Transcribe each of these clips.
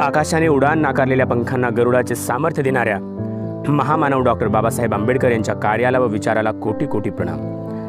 आकाशाने उडान नाकारलेल्या पंखांना गरुडाचे सामर्थ्य देणाऱ्या महामानव डॉक्टर बाबासाहेब आंबेडकर यांच्या कार्याला व विचाराला कोटी कोटी प्रणाम.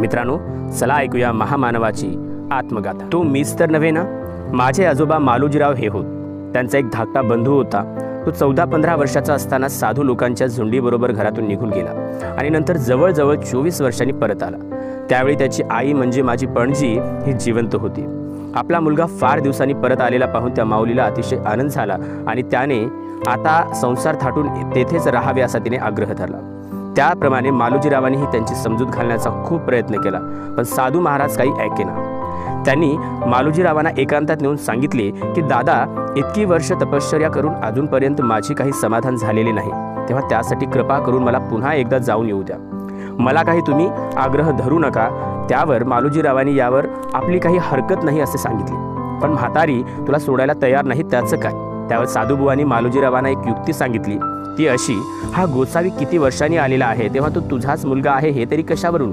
मित्रांनो चला ऐकूया महामानवाची आत्मगाथा. तो मीच तर नव्हे ना? माझे आजोबा मालोजीराव हे होत. त्यांचा एक धाकटा बंधू होता. तो चौदा पंधरा वर्षाचा असताना साधू लोकांच्या झुंडीबरोबर घरातून निघून गेला आणि नंतर जवळजवळ चोवीस वर्षांनी परत आला. त्यावेळी त्याची आई म्हणजे माझी पणजी ही जिवंत होती. आपला मुलगा फार दिवसांनी परत आलेला पाहून त्या माऊलीला अतिशय आनंद झाला आणि त्याने आता संसार थाटून तेथेच राहावे असा तिने आग्रह धरला. त्याप्रमाणे मालोजीरावांनीही त्यांची समजूत घालण्याचा खूप प्रयत्न केला पण साधू महाराज काही ऐकेना. त्यांनी मालोजीरावांना एकांतात नेऊन सांगितले की दादा इतकी वर्ष तपश्चर्या करून अजूनपर्यंत माझी काही समाधान झालेले नाही. तेव्हा त्यासाठी कृपा करून मला पुन्हा एकदा जाऊन येऊ द्या. मला काही तुम्ही आग्रह धरू नका त्यावर मालोजीरावांनी यावर आपली काही हरकत नाही असे सांगितले. पण म्हातारी तुला सोडायला तयार नाही त्याचं काय? त्यावर साधूबुवांनी मालोजीरावांना एक युक्ती सांगितली. ती अशी हा गोसावी किती वर्षांनी आलेला आहे तेव्हा तो तुझाच मुलगा आहे हे तरी कशावरून?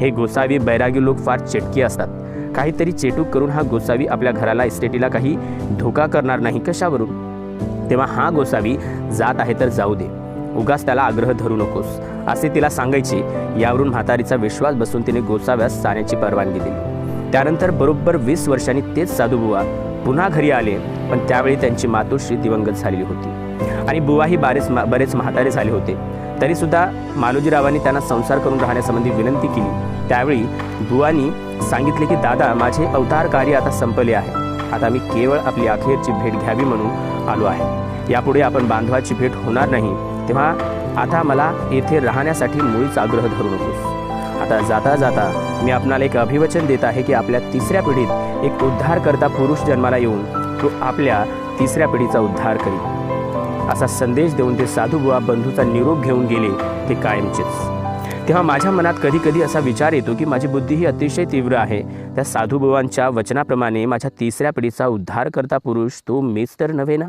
हे गोसावी बैरागी लोक फार चेटकी असतात. काहीतरी चेटूक करून हा गोसावी आपल्या घराला इस्टेटीला काही धोका करणार नाही कशावरून? तेव्हा हा गोसावी जात आहे तर जाऊ दे. उगाच त्याला आग्रह धरू नकोस. असे तिला सांगायचे. यावरून म्हातारीचा विश्वास बसून तिने गोसाव्यास जाण्याची परवानगी दिली. त्यानंतर बरोबर वीस वर्षांनी तेच साधूबुवा पुन्हा घरी आले पण त्यावेळी त्यांची मातोश्री दिवंगत झालेली होती. आणि बुवाही बारेच बरेच म्हातारे झाले होते. तरीसुद्धा मालोजीरावांनी त्यांना संसार करून राहण्यासंबंधी विनंती केली. त्यावेळी बुवानी सांगितले की दादा माझे अवतार कार्य आता संपले आहे. आता मी केवळ आपली अखेरची भेट घ्यावी म्हणून आलो आहे. यापुढे आपण बांधवाची भेट होणार नाही. तेव्हा आता मला येथे राहण्यासाठी मुळीच आग्रह धरू नकोस. आता जाता जाता मी आपणाला एक अभिवचन देत आहे की आपल्या तिसऱ्या पिढीत एक उद्धारकर्ता पुरुष जन्माला येऊन तो आपल्या तिसऱ्या पिढीचा उद्धार करी असा संदेश देऊन ते साधूबुवा बंधूचा निरोप घेऊन गेले ते कायमचेच. तेव्हा माझ्या मनात कधी कधी असा विचार येतो की माझी बुद्धी ही अतिशय तीव्र आहे. त्या साधूबुवांच्या वचनाप्रमाणे माझ्या तिसऱ्या पिढीचा उद्धार करता पुरुष तो मीच तर नव्हे ना?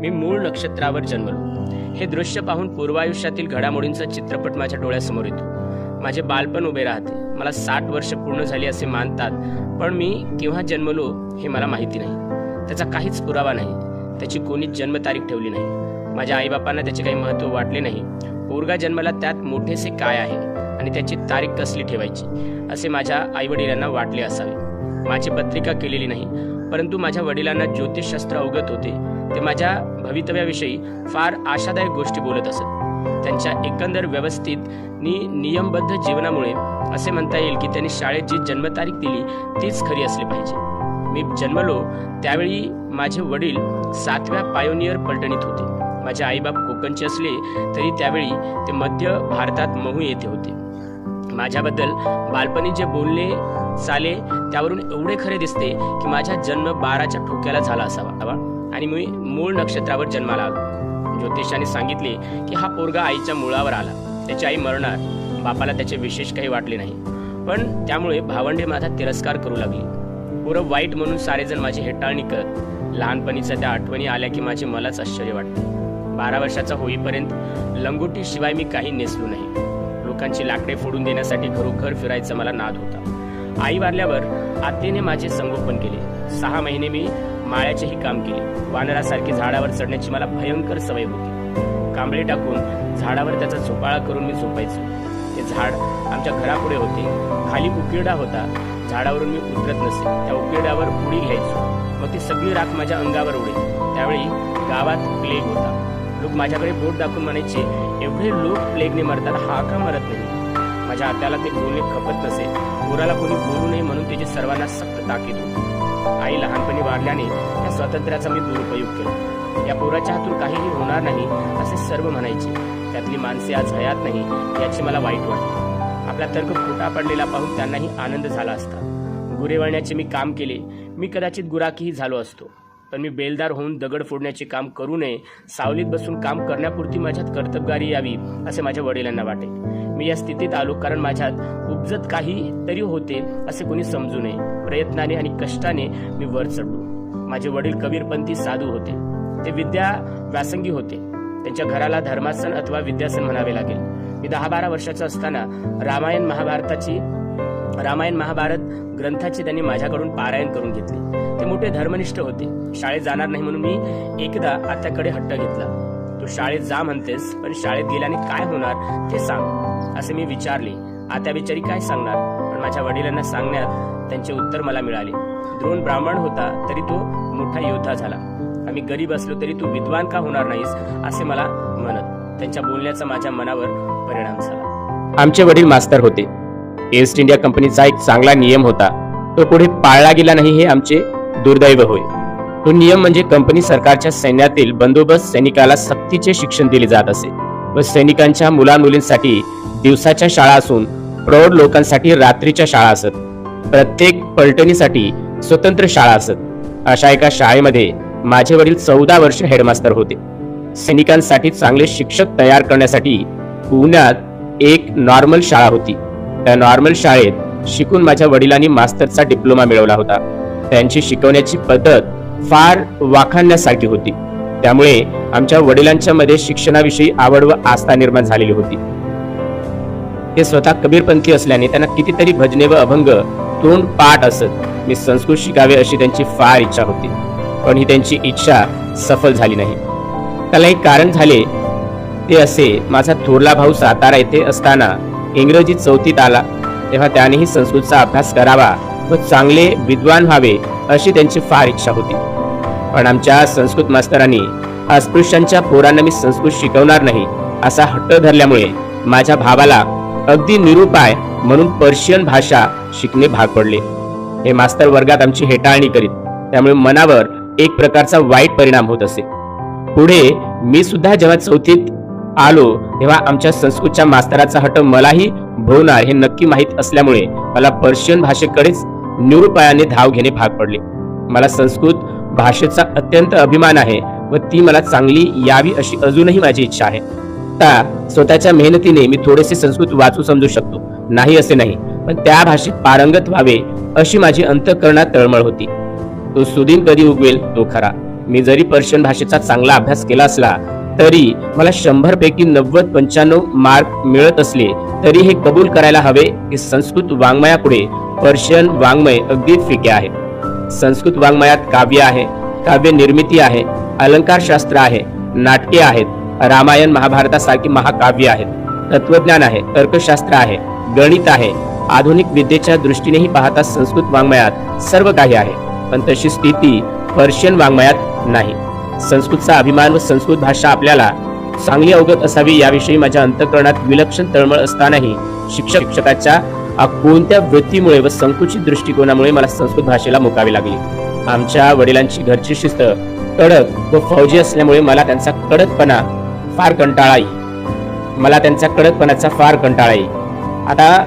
मी मूळ नक्षत्रावर जन्मलो. हे दृश्य पाहून पूर्वायुष्यातील घडामोडींचा चित्रपट माझ्या डोळ्यासमोर येतो. माझे बालपण उभे राहते. मला साठ वर्ष पूर्ण झाली असे मानतात पण मी केव्हा जन्मलो हे मला माहिती नाही. त्याचा काहीच पुरावा नाही. त्याची कोणीच जन्मतारीख ठेवली नाही. माझ्या आईबापांना त्याचे काही महत्त्व वाटले नाही. पोरगा जन्माला त्यात मोठेसे काय आहे आणि त्याची तारीख कसली ठेवायची असे माझ्या आईवडिलांना वाटले असावे. माझी पत्रिका केलेली नाही परंतु माझ्या वडिलांना ज्योतिषशास्त्र अवगत होते. ते माझ्या भवितव्याविषयी फार आशादायक गोष्टी बोलत असत. त्यांच्या एकंदर व्यवस्थित नि नियमबद्ध जीवनामुळे असे म्हणता येईल की त्यांनी शाळेत जी जन्मतारीख दिली तीच खरी असली पाहिजे. मी जन्मलो त्यावेळी माझे वडील सातव्या पायोनियर पलटणीत होते. माझे आईबाप कोकणचे असले तरी त्यावेळी ते मध्य भारतात महू येथे होते. माझ्याबद्दल बालपणी जे बोलले चाले त्यावरून एवढे खरे दिसते की माझा जन्म बाराच्या ठोक्याला झाला असावा. आणि मी मूळ नक्षत्रावर जन्माला आलो. ज्योतिषाने सांगितले की हा पोरगा आईच्या मुळावर आला. त्याची आई मरणार. बापाला त्याचे विशेष काही वाटले नाही. पण त्यामुळे भावंडे माझा तिरस्कार करू लागले. पोरं वाईट म्हणून सारेजण माझी हेटाळणी करत लहानपणीच्या त्या आठवणी आल्या की माझे मलाच आश्चर्य वाटते. बारा वर्षाचा होईपर्यंत लंगोटी शिवाय मी काही नेसलो नाही. लोकांची लाकडे फोडून देण्यासाठी घरोघर फिरायचा मला नाद होता. आई वारल्यावर आत्तेने माझे संगोपन केले. सहा महिने मी माळ्याचेही काम केले. वानरासारखी झाडावर चढण्याची मला भयंकर सवय होती. कांबळे टाकून झाडावर त्याचा झोपाळा करून मी झोपायचो. ते झाड आमच्या घरापुढे होते. खाली उकिरडा होता. झाडावरून मी उतरत नसे. त्या उकिरड्यावर उडी घ्यायचो. मग ती सगळी राख माझ्या अंगावर उडे. त्यावेळी गावात प्लेग होता. लोक माझ्याकडे बोट दाखवून म्हणायचे एवढे लोक प्लेगने मरतात. हा का मरत नाही? माझ्या आत्याला ते बोलणे खपत नसे. पोराला कोणी बोलू नये म्हणून त्याची सर्वांना सक्त ताकीद होती. आई लहानपणी वाढल्याने त्या स्वातंत्र्याचा मी दुरुपयोग केला. या पोराच्या हातून काहीही होणार नाही असे सर्व म्हणायचे. त्यातली माणसे आज हयात नाही याची मला वाईट वाटते. आपला तर्क खोटा पडलेला पाहून त्यांनाही आनंद झाला असता. गुरे वळण्याचे मी काम केले. मी कदाचित गुराकीही झालो असतो. पण मी बेलदार होऊन दगड फोडण्याचे काम करू नये सावलीत बसून काम करण्यापुरती माझ्यात कर्तबगारी यावी असे माझ्या वडिलांना वाटे. मी या स्थितीत आलो कारण माझ्यात उपजत काही तरी होते असे कोणी समजू नये. प्रयत्नाने आणि कष्टाने मी वर चढलो. माझे वडील कबीरपंथी साधू होते. ते विद्या व्यासंगी होते. त्यांच्या घराला धर्मासन अथवा विद्यासन म्हणावे लागेल. मी दहा बारा वर्षाचा असताना रामायण महाभारताची रामायण महाभारत ग्रंथाचे त्यांनी माझ्याकडून पारायण करून घेतले. ते मोठे धर्मनिष्ठ होते. शाळेत जाणार नाही म्हणून मी एकदा आत्याकडे हट्ट घेतला. तू शाळेत जा म्हणतेस पण शाळेत गेल्याने काय होणार ते सांग असे मी विचारले. आत्या बिचारी काय सांगणार? पण माझ्या वडिलांना सांगण्यात त्यांचे उत्तर मला मिळाले. द्रोण ब्राह्मण होता तरी तो मोठा योद्धा झाला. आम्ही गरीब असलो तरी तू विद्वान का होणार नाहीस असे मला म्हणत. त्यांच्या बोलण्याचा माझ्या मनावर परिणाम झाला. आमचे वडील मास्तर होते. ईस्ट इंडिया कंपनीचा एक चांगला नियम होता. तो पुढे पाळला गेला नाही हे आमचे दुर्दैव होय. तो नियम म्हणजे कंपनी सरकारच्या सैन्यातील बंदोबस्त सैनिकाला सक्तीचे शिक्षण दिले जात असे व सैनिकांच्या मुलामुलींसाठी दिवसाच्या शाळा असून प्रौढ लोकांसाठी रात्रीच्या शाळा असत. प्रत्येक पलटणीसाठी स्वतंत्र शाळा असत. अशा एका शाळेमध्ये माझे वडील चौदा वर्ष हेडमास्टर होते. सैनिकांसाठी चांगले शिक्षक तयार करण्यासाठी पुण्यात एक नॉर्मल शाळा होती. नॉर्मल शाळेत शिकून माझ्या वडिलांनी मास्टरचा डिप्लोमा मिळवला होता. त्यांची शिकवण्याची पद्धत फार वाखाणण्यासारखी होती. त्यामुळे आमच्या वडिलांच्या मध्ये शिक्षणाविषयी आवड व आस्था निर्माण झालेली होती. ते स्वतः कबीरपंथी असल्याने त्यांना कितीतरी भजने व अभंग तोंड पाठ असत. मी संस्कृत शिकावे अशी त्यांची फार इच्छा होती. पण ही त्यांची इच्छा सफल झाली नाही. त्याला एक कारण झाले. ते असे माझा थोरला भाऊ सातारा येथे असताना इंग्रजीत चौथीत आला तेव्हा त्यानेही संस्कृतचा अभ्यास करावा व चांगले विद्वान व्हावे अशी त्यांची फार इच्छा होती. पण आमच्या संस्कृत मास्तरांनी अस्पृश्यांच्या पोरांना मी संस्कृत शिकवणार नाही असा हट्ट धरल्यामुळे माझ्या भावाला अगदी निरुपाय म्हणून पर्शियन भाषा शिकणे भाग पडले. हे मास्तर वर्गात आमची हेटाळणी करीत त्यामुळे मनावर एक प्रकारचा वाईट परिणाम होत असे. पुढे मी सुद्धा जेव्हा चौथीत आलो तेव्हा आमच्या संस्कृतच्या मास्तराचा हट मलाही भोवणार हे नक्की माहीत असल्यामुळे मला पर्शियन भाषेकडेच निरुपायाने धाव घेणे भाग पडले. मला संस्कृत भाषेचा अत्यंत अभिमान आहे व ती मला चांगली यावी अशी अजूनही माझी इच्छा आहे. आता स्वतःच्या मेहनतीने मी थोडेसे संस्कृत वाचू समजू शकतो नाही असे नाही पण त्या भाषेत पारंगत व्हावे अशी माझी अंतकरणात तळमळ होती. तो सुदीन कधी उगवेल तो खरा. मी जरी पर्शियन भाषेचा चांगला अभ्यास केला असला तरी मला शंभर पैकी नव्वद पंच्याण्णव मार्क मिळत असले तरी हे कबूल करायला हवे की संस्कृत वाङ्मयापुढे पर्शियन वाङ्मय अगदी फिके आहे. संस्कृत वाङ्मयात काव्य आहे काव्य निर्मिती आहे अलंकार शास्त्र आहे नाटके आहेत रामायण महाभारतासारखी महाकाव्य आहेत तत्वज्ञान आहे तर्कशास्त्र आहे गणित आहे आधुनिक विद्येच्या दृष्टीनेही पाहता संस्कृत वाङ्मयात सर्व काही आहे पण तशी स्थिती पर्शियन वाङ्मयात नाही. संस्कृतचा अभिमान व संस्कृत भाषा आपल्याला चांगली अवगत असावी याविषयी माझ्या अंतकरणात विलक्षण तळमळ असतानाही शिक्षक शिक्षकाच्या कोणत्या वृत्तीमुळे व संकुचित दृष्टिकोनामुळे मला संस्कृत भाषेला मुकावी लागली? आमच्या वडिलांची घरची शिस्त कडक व फौजी असल्यामुळे मला त्यांचा कडकपणा फार कंटाळा येईल मला त्यांचा कडकपणाचा फार कंटाळा येईल आता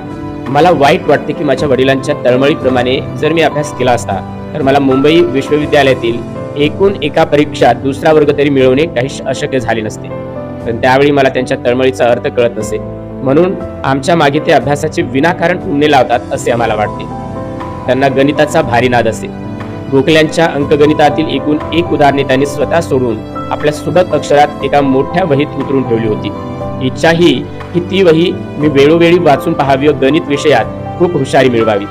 मला वाईट वाटते की माझ्या वडिलांच्या तळमळीप्रमाणे जर मी अभ्यास केला असता तर मला मुंबई विश्वविद्यालयातील एकूण एका परीक्षा दुसरा वर्ग तरी मिळवणे काही अशक्य झाले नसते. पण त्यावेळी मला त्यांच्या तळमळीचा अर्थ कळत नसे. म्हणून आमच्या मागे ते अभ्यासाचे विनाकारण उमने लावतात असे आम्हाला वाटते. त्यांना गणिताचा भारी नाद असे. गोखल्यांच्या अंकगणितातील एकूण एक उदाहरणे त्यांनी स्वतः सोडून आपल्या सुबक अक्षरात एका मोठ्या वहीत उतरून ठेवली होती. इच्छा ही की ती वही मी वेळोवेळी वाचून पाहावी व गणित विषयात खूप हुशारी मिळवावी.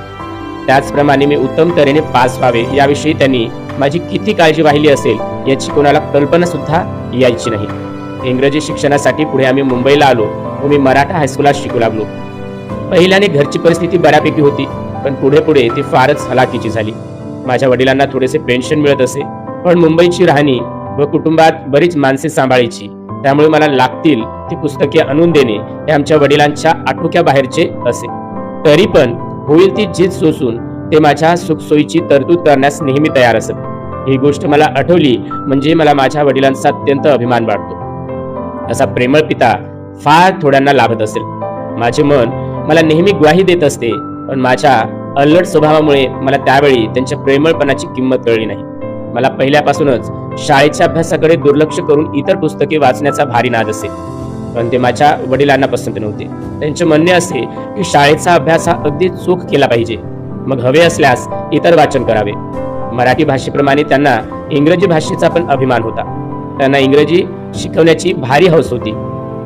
त्याचप्रमाणे मी उत्तम तऱ्हेने पास व्हावे याविषयी त्यांनी माझी किती काळजी वाहिली असेल याची कोणाला कल्पना सुद्धा यायची नाही. इंग्रजी शिक्षणासाठी पुढे आम्ही मुंबईला आलो व मी मराठा हायस्कूलात शिकू लागलो. पहिल्याने घरची परिस्थिती बऱ्यापैकी होती पण पुढे पुढे ती फारच हलाखीची झाली. माझ्या वडिलांना थोडेसे पेन्शन मिळत असे पण मुंबईची राहणी व कुटुंबात बरीच माणसे सांभाळायची त्यामुळे मला लागतील ती पुस्तके आणून देणे हे आमच्या वडिलांच्या आटोक्या बाहेरचे असे. तरी पण होईल ती जीत सोसून ते माझ्या सुखसोयीची तरतूद करण्यास नेहमी तयार असत. ही गोष्ट मला आठवली म्हणजे मला माझ्या वडिलांचा अत्यंत अभिमान वाटतो. असा प्रेमळ पिता फार थोड्यांना लाभत असेल. माझे मन मला नेहमी ग्वाही देत असते पण माझ्या अल्लट स्वभावामुळे मला त्यावेळी त्यांच्या प्रेमळपणाची किंमत कळली नाही. मला पहिल्यापासूनच शाळेच्या अभ्यासाकडे दुर्लक्ष करून इतर पुस्तके वाचण्याचा भारी नाद असे पण ते माझ्या वडिलांना पसंत नव्हते. त्यांचे म्हणणे असे की शाळेचा अभ्यास हा अगदी चोख केला पाहिजे. मग हवे असल्यास इतर वाचन करावे. मराठी भाषेप्रमाणे त्यांना इंग्रजी भाषेचा पण अभिमान होता. त्यांना इंग्रजी शिकवण्याची भारी हौस होती.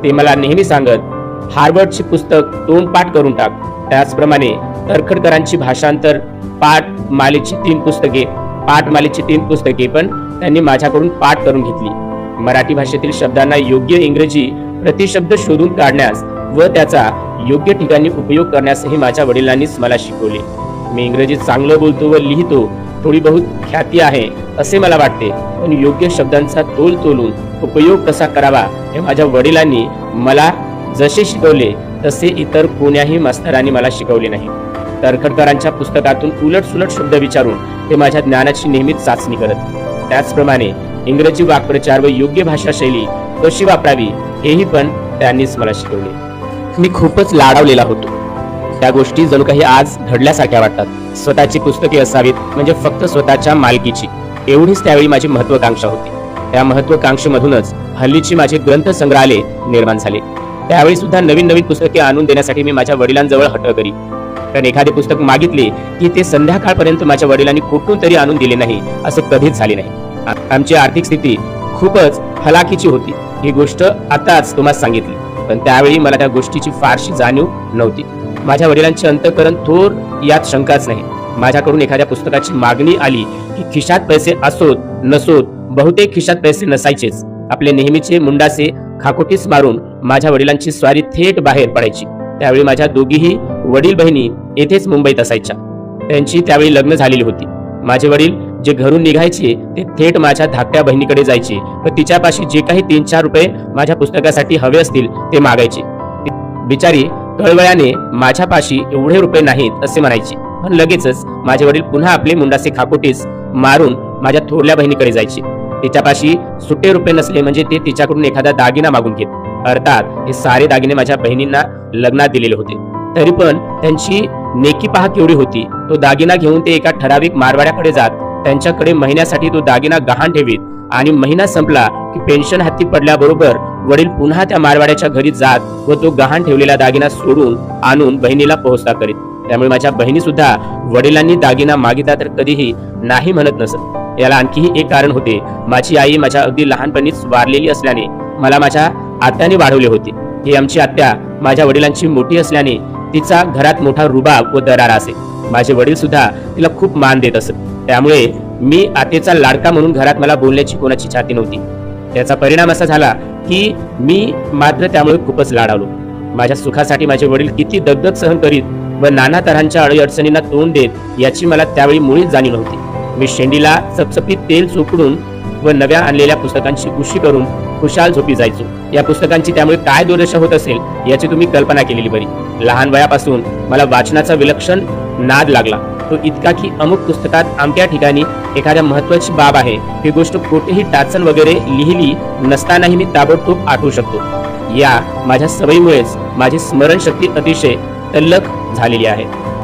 ते मला नेहमी सांगत हार्वर्डचे पुस्तक तोंडपाठ करून टाक. त्याचप्रमाणे तरखडकरांची भाषांतर पाठ मालेची तीन पुस्तके पाठ मालेची तीन पुस्तके पण त्यांनी माझ्याकडून पाठ करून घेतली. मराठी भाषेतील शब्दांना योग्य इंग्रजी प्रतिशब्द शोधून काढण्यास व त्याचा योग्य ठिकाणी उपयोग करण्यासही माझ्या वडिलांनीच मला शिकवले. मी इंग्रजी चांगलं बोलतो व लिहितो थोडी बहुत ख्याती आहे असे मला वाटते. पण योग्य शब्दांचा तोल तोलून उपयोग कसा करावा हे माझ्या वडिलांनी मला जसे शिकवले तसे इतर कोण्याही मास्तरांनी मला शिकवले नाही. तरखडकरांच्या पुस्तकातून उलट सुलट शब्द विचारून ते माझ्या ज्ञानाची नेहमीच चाचणी करत. त्याचप्रमाणे इंग्रजी वाक्प्रचार व योग्य भाषा शैली कशी वापरावी हेही पण त्यांनीच मला शिकवले. मी खूपच लाडावलेला होतो. त्या गोष्टी जणू काही आज घडल्यासारख्या वाटतात. स्वतःची पुस्तके असावीत म्हणजे फक्त स्वतःच्या मालकीची. एवढीच त्यावेळी माझी महत्वाकांक्षा होती. त्या महत्वाकांक्षेमधूनच हल्लीची माझे ग्रंथ संग्रहालय निर्माण झाले. त्यावेळी सुद्धा नवीन नवीन पुस्तके आणून देण्यासाठी मी माझ्या वडिलांजवळ हट करी कारण एखादे पुस्तक मागितले की ते संध्याकाळपर्यंत माझ्या वडिलांनी कुठून तरी आणून दिले नाही असे कधीच झाले नाही. आमची आर्थिक स्थिती खूपच हलाखीची होती. ही गोष्ट आताच तुम्हाला सांगितली. पण त्यावेळी मला त्या गोष्टीची फारशी जाणीव नव्हती. माझ्या वडिलांचे अंतकरण थोर यात शंकाच नाही. माझ्याकडून एखाद्या पुस्तकाची मागणी आली की खिशात पैसे असोत नसोत बहुतेक खिशात पैसे नसायचेच. आपले नेहमीचे मुंडासे खाकोटीस मारून माझ्या वडिलांची स्वारी थेट बाहेर पडायची. त्यावेळी माझ्या दोघीही वडील बहिणी येथेच मुंबईत असायच्या. त्यांची त्यावेळी लग्न झालेली होती. माझे वडील जे घरून निघायचे ते थेट माझ्या धाकट्या बहिणीकडे जायचे व तिच्यापाशी जे काही तीन चार रुपये माझ्या पुस्तकासाठी हवे असतील ते मागायचे. बिचारी कळवळ्याने माझ्यापाशी एवढे रुपये नाहीत असे म्हणायचे. पण लगेचच माझे वडील पुन्हा आपले मुंडासे खाकोटीस मारून माझ्या थोरल्या बहिणीकडे जायचे. तिच्यापाशी सुटे रुपये नसले म्हणजे ते तिच्याकडून एखादा दागिना मागून घेत. अर्थात हे सारे दागिने माझ्या बहिणींना लग्नात दिलेले होते. तरी पण त्यांची नेकी पहा केवढी होती तो दागिना घेऊन ते एका ठराविक मारवाड्याकडे जात त्यांच्याकडे महिन्यासाठी तो दागिना गहाण ठेवीत आणि महिना संपला की पेन्शन हाती पडल्याबरोबर वडील पुन्हा त्या मारवाड्याच्या घरी जात व तो गहाण ठेवलेला दागिना सोडून आणून बहिणीला पोहोचता करीत. त्यामुळे माझ्या बहिणी सुद्धा वडिलांनी दागिना मागितला तर कधीही नाही म्हणत नसत. याला आणखीही एक कारण होते. माझी आई माझ्या अगदी लहानपणीच वारलेली असल्याने मला माझ्या आत्याने वाढवले होते. ही आमची आत्या माझ्या वडिलांची मोठी असल्याने तिचा घरात मोठा रुबाब व दरारा असे. माझे वडील सुद्धा तिला खूप मान देत असत. त्यामुळे मी आतेचा लाडका म्हणून घरात मला बोलण्याची कोणाची छाती नव्हती. त्याचा परिणाम असा झाला की मी मात्र त्यामुळे खूपच लाडावलो माझ्या सुखासाठी माझे वडील किती दगदग सहन करीत व नाना तऱ्हांच्या अडीअडचणींना तोंड देत याची मला त्यावेळी मुळीच जाणीव नव्हती. मी शेंडीला चपचपीत तेल चोपडून व नव्या आणलेल्या पुस्तकांची उशी करून खुशाल झोपी जायचो. या पुस्तकांची त्यामुळे काय दुर्दशा होत असेल याची तुम्ही कल्पना केलेली बरी. लहान वयापासून मला वाचनाचा विलक्षण नाद लागला. तो इतका की अमुक पुस्तकात आमच्या ठिकाणी एखाद्या महत्वाची बाब आहे. ही गोष्ट कुठेही टाचन वगैरे लिहिली नसतानाही मी ताबडतोब आठवू शकतो. या माझ्या सवयीमुळेच माझी स्मरणशक्ती अतिशय तल्लख झालेली आहे.